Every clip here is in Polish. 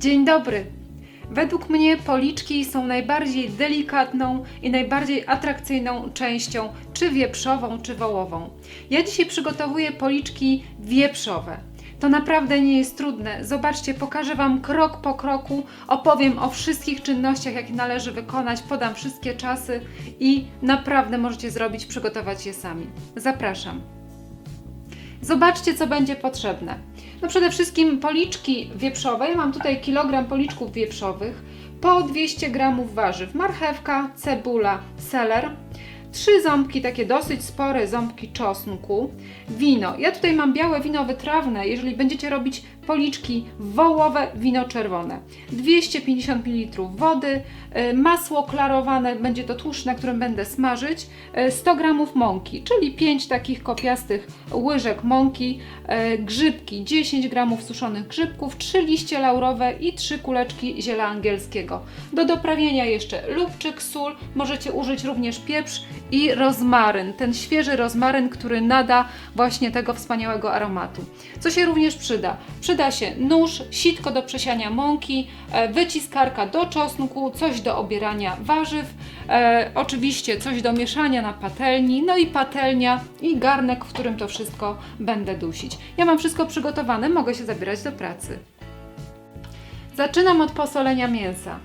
Dzień dobry. Według mnie policzki są najbardziej delikatną i najbardziej atrakcyjną częścią, czy wieprzową, czy wołową. Ja dzisiaj przygotowuję policzki wieprzowe. To naprawdę nie jest trudne. Zobaczcie, pokażę Wam krok po kroku, opowiem o wszystkich czynnościach, jakie należy wykonać, podam wszystkie czasy i naprawdę możecie zrobić, przygotować je sami. Zapraszam. Zobaczcie, co będzie potrzebne. No przede wszystkim policzki wieprzowe. Ja mam tutaj kilogram policzków wieprzowych, po 200 gramów warzyw, marchewka, cebula, seler, trzy ząbki, takie dosyć spore ząbki czosnku, wino. Ja tutaj mam białe wino wytrawne, jeżeli będziecie robić policzki wołowe, wino czerwone. 250 ml wody, y, masło klarowane, będzie to tłuszcz, na którym będę smażyć, y, 100 g mąki, czyli 5 takich kopiastych łyżek mąki, y, grzybki, 10 g suszonych grzybków, 3 liście laurowe i 3 kuleczki ziela angielskiego. Do doprawienia jeszcze lubczyk, sól, możecie użyć również pieprz i rozmaryn, ten świeży rozmaryn, który nada właśnie tego wspaniałego aromatu. Co się również przyda? Przyda się nóż, sitko do przesiania mąki, e, wyciskarka do czosnku, coś do obierania warzyw, e, oczywiście coś do mieszania na patelni, no i patelnia i garnek, w którym to wszystko będę dusić. Ja mam wszystko przygotowane, mogę się zabierać do pracy. Zaczynam od posolenia mięsa.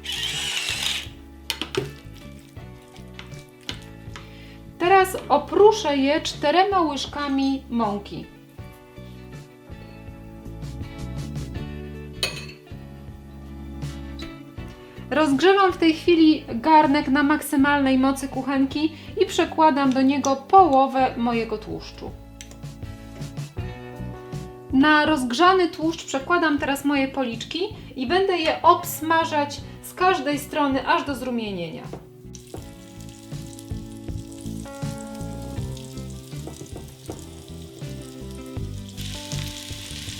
Teraz opruszę je czterema łyżkami mąki. Rozgrzewam w tej chwili garnek na maksymalnej mocy kuchenki i przekładam do niego połowę mojego tłuszczu. Na rozgrzany tłuszcz przekładam teraz moje policzki i będę je obsmażać z każdej strony aż do zrumienienia.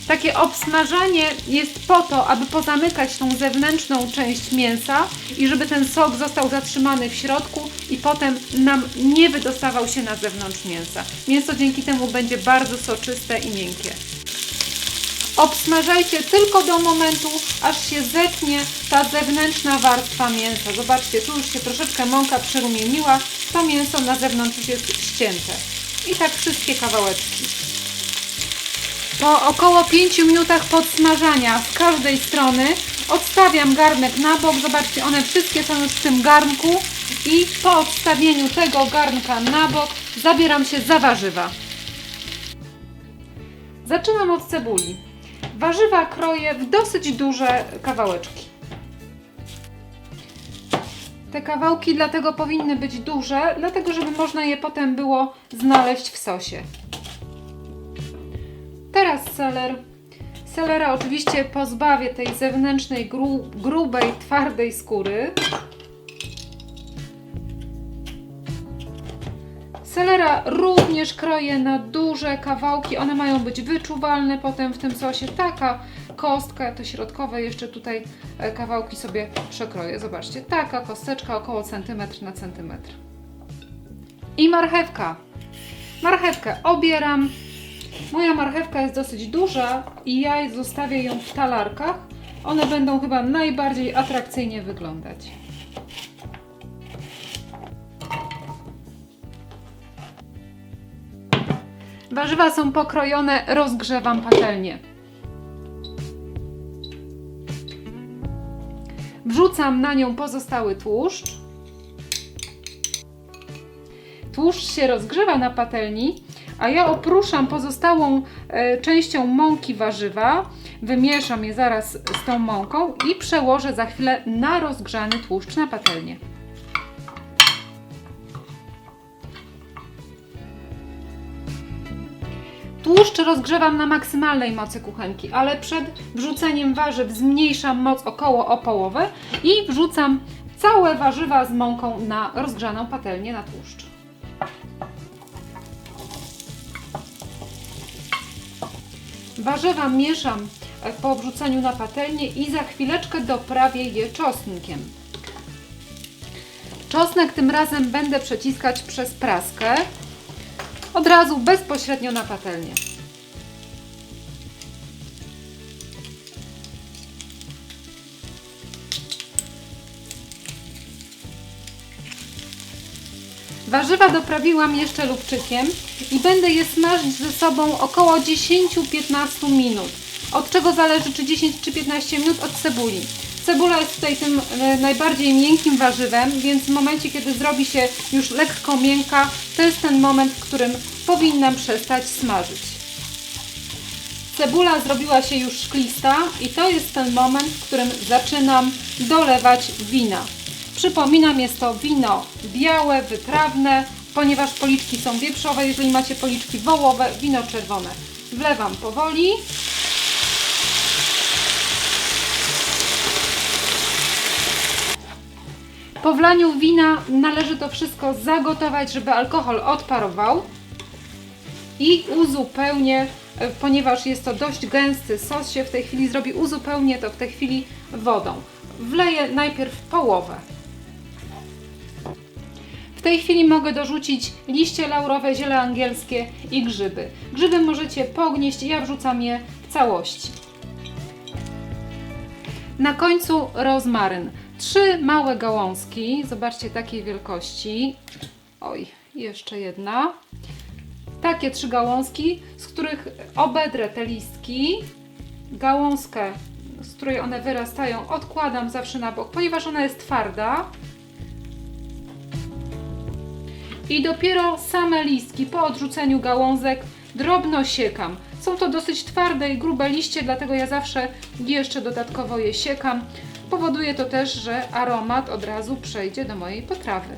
Takie obsmażanie jest po to, aby pozamykać tą zewnętrzną część mięsa i żeby ten sok został zatrzymany w środku i potem nam nie wydostawał się na zewnątrz mięsa. Mięso dzięki temu będzie bardzo soczyste i miękkie. Obsmażajcie tylko do momentu, aż się zetnie ta zewnętrzna warstwa mięsa. Zobaczcie, tu już się troszeczkę mąka przyrumieniła, to mięso na zewnątrz już jest ścięte. I tak wszystkie kawałeczki. Po około 5 minutach podsmażania z każdej strony odstawiam garnek na bok. Zobaczcie, one wszystkie są już w tym garnku i po odstawieniu tego garnka na bok zabieram się za warzywa. Zaczynam od cebuli. Warzywa kroję w dosyć duże kawałeczki. Te kawałki dlatego powinny być duże, dlatego żeby można je potem było znaleźć w sosie. Seler. Selera oczywiście pozbawię tej zewnętrznej, gru, grubej, twardej skóry. Selera również kroję na duże kawałki. One mają być wyczuwalne potem w tym sosie. Taka kostka, to środkowe, jeszcze tutaj e, kawałki sobie przekroję. Zobaczcie, taka kosteczka około centymetr na centymetr. I marchewka. Marchewkę obieram, Moja marchewka jest dosyć duża i ja zostawię ją w talarkach. One będą chyba najbardziej atrakcyjnie wyglądać. Warzywa są pokrojone, rozgrzewam patelnię. Wrzucam na nią pozostały tłuszcz. Tłuszcz się rozgrzewa na patelni a ja opruszam pozostałą e, częścią mąki warzywa, wymieszam je zaraz z tą mąką i przełożę za chwilę na rozgrzany tłuszcz na patelnię. Tłuszcz rozgrzewam na maksymalnej mocy kuchenki, ale przed wrzuceniem warzyw zmniejszam moc około o połowę i wrzucam całe warzywa z mąką na rozgrzaną patelnię na tłuszcz. Warzywa mieszam e, po wrzuceniu na patelnię i za chwileczkę doprawię je czosnkiem. Czosnek tym razem będę przeciskać przez praskę, od razu bezpośrednio na patelnię. Warzywa doprawiłam jeszcze lubczykiem i będę je smażyć ze sobą około 10-15 minut. Od czego zależy czy 10 czy 15 minut? Od cebuli. Cebula jest tutaj tym e, najbardziej miękkim warzywem, więc w momencie, kiedy zrobi się już lekko miękka, to jest ten moment, w którym powinnam przestać smażyć. Cebula zrobiła się już szklista i to jest ten moment, w którym zaczynam dolewać wina. Przypominam, jest to wino białe, wytrawne, ponieważ policzki są wieprzowe, jeżeli macie policzki wołowe, wino czerwone. Wlewam powoli. Po wlaniu wina należy to wszystko zagotować, żeby alkohol odparował i uzupełnię, e, ponieważ jest to dość gęsty sos się w tej chwili zrobi, uzupełnię to w tej chwili wodą. Wleję najpierw połowę. Tej chwili mogę dorzucić liście laurowe, ziele angielskie i grzyby. Grzyby możecie pognieść, ja wrzucam je w całości. Na końcu rozmaryn. Trzy małe gałązki, zobaczcie takiej wielkości. Oj, jeszcze jedna takie trzy gałązki, z których obedrę te listki. Gałązkę, z której one wyrastają, odkładam zawsze na bok, ponieważ ona jest twarda. I dopiero same listki po odrzuceniu gałązek drobno siekam. Są to dosyć twarde i grube liście, dlatego ja zawsze jeszcze dodatkowo je siekam. Powoduje to też, że aromat od razu przejdzie do mojej potrawy.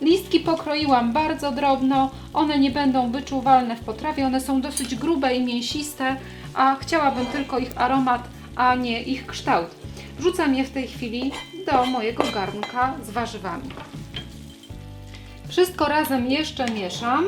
Listki pokroiłam bardzo drobno, one nie będą wyczuwalne w potrawie, one są dosyć grube i mięsiste, a chciałabym tylko ich aromat, a nie ich kształt. Wrzucam je w tej chwili do mojego garnka z warzywami. Wszystko razem jeszcze mieszam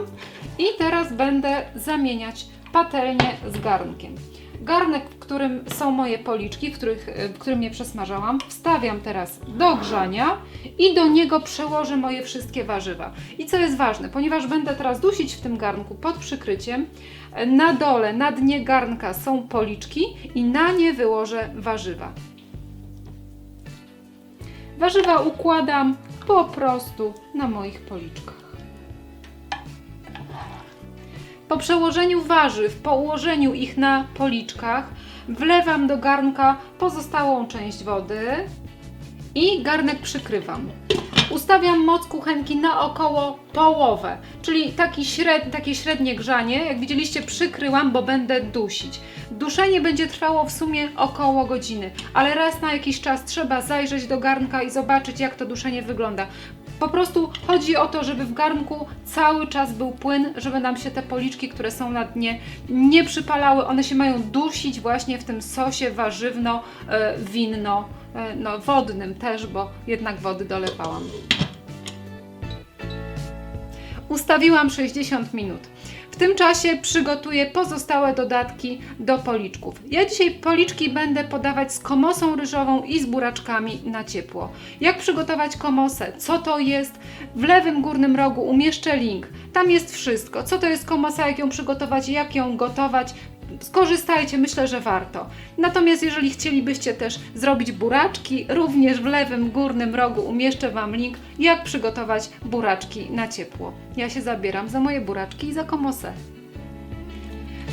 i teraz będę zamieniać patelnię z garnkiem. Garnek, w którym są moje policzki, w, których, e, w którym je przesmażałam, wstawiam teraz do grzania i do niego przełożę moje wszystkie warzywa. I co jest ważne, ponieważ będę teraz dusić w tym garnku pod przykryciem, e, na dole, na dnie garnka są policzki i na nie wyłożę warzywa. Warzywa układam po prostu na moich policzkach. Po przełożeniu warzyw, po ułożeniu ich na policzkach, wlewam do garnka pozostałą część wody i garnek przykrywam. Ustawiam moc kuchenki na około połowę, czyli taki śred, takie średnie grzanie. Jak widzieliście, przykryłam, bo będę dusić. Duszenie będzie trwało w sumie około godziny, ale raz na jakiś czas trzeba zajrzeć do garnka i zobaczyć, jak to duszenie wygląda. Po prostu chodzi o to, żeby w garnku cały czas był płyn, żeby nam się te policzki, które są na dnie, nie przypalały. One się mają dusić właśnie w tym sosie warzywno-winno, e, no wodnym też, bo jednak wody dolewałam. Ustawiłam 60 minut. W tym czasie przygotuję pozostałe dodatki do policzków. Ja dzisiaj policzki będę podawać z komosą ryżową i z buraczkami na ciepło. Jak przygotować komosę? Co to jest? W lewym górnym rogu umieszczę link. Tam jest wszystko. Co to jest komosa, jak ją przygotować, jak ją gotować. Skorzystajcie, myślę, że warto. Natomiast jeżeli chcielibyście też zrobić buraczki, również w lewym górnym rogu umieszczę Wam link, jak przygotować buraczki na ciepło. Ja się zabieram za moje buraczki i za komosę.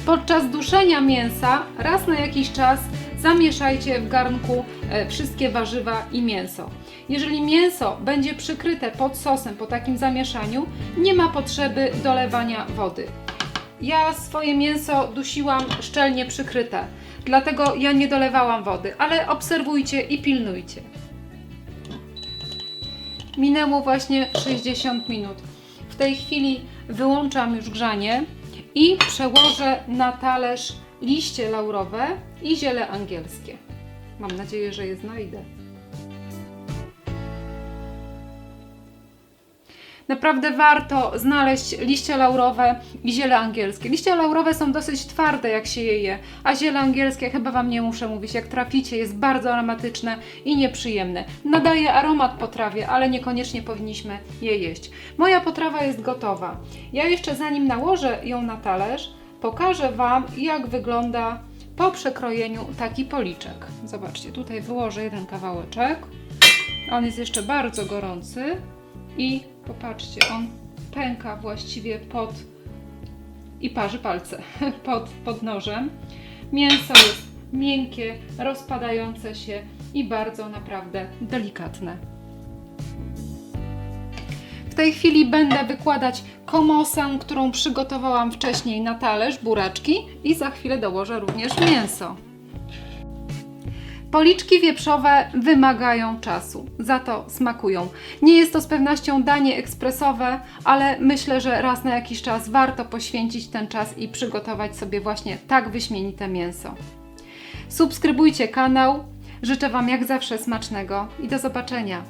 Podczas duszenia mięsa raz na jakiś czas zamieszajcie w garnku e, wszystkie warzywa i mięso. Jeżeli mięso będzie przykryte pod sosem po takim zamieszaniu, nie ma potrzeby dolewania wody. Ja swoje mięso dusiłam szczelnie przykryte, dlatego ja nie dolewałam wody, ale obserwujcie i pilnujcie. Minęło właśnie 60 minut. W tej chwili wyłączam już grzanie i przełożę na talerz liście laurowe i ziele angielskie. Mam nadzieję, że je znajdę. Naprawdę warto znaleźć liście laurowe i ziele angielskie. Liście laurowe są dosyć twarde, jak się je je, a ziele angielskie, chyba Wam nie muszę mówić, jak traficie, jest bardzo aromatyczne i nieprzyjemne. Nadaje aromat potrawie, ale niekoniecznie powinniśmy je jeść. Moja potrawa jest gotowa. Ja jeszcze zanim nałożę ją na talerz, pokażę Wam, jak wygląda po przekrojeniu taki policzek. Zobaczcie, tutaj wyłożę jeden kawałeczek. On jest jeszcze bardzo gorący i Popatrzcie, on pęka właściwie pod i parzy palce pod, pod nożem. Mięso jest miękkie, rozpadające się i bardzo naprawdę delikatne. W tej chwili będę wykładać komosę, którą przygotowałam wcześniej na talerz, buraczki i za chwilę dołożę również mięso. Policzki wieprzowe wymagają czasu, za to smakują. Nie jest to z pewnością danie ekspresowe, ale myślę, że raz na jakiś czas warto poświęcić ten czas i przygotować sobie właśnie tak wyśmienite mięso. Subskrybujcie kanał. Życzę Wam jak zawsze smacznego i do zobaczenia.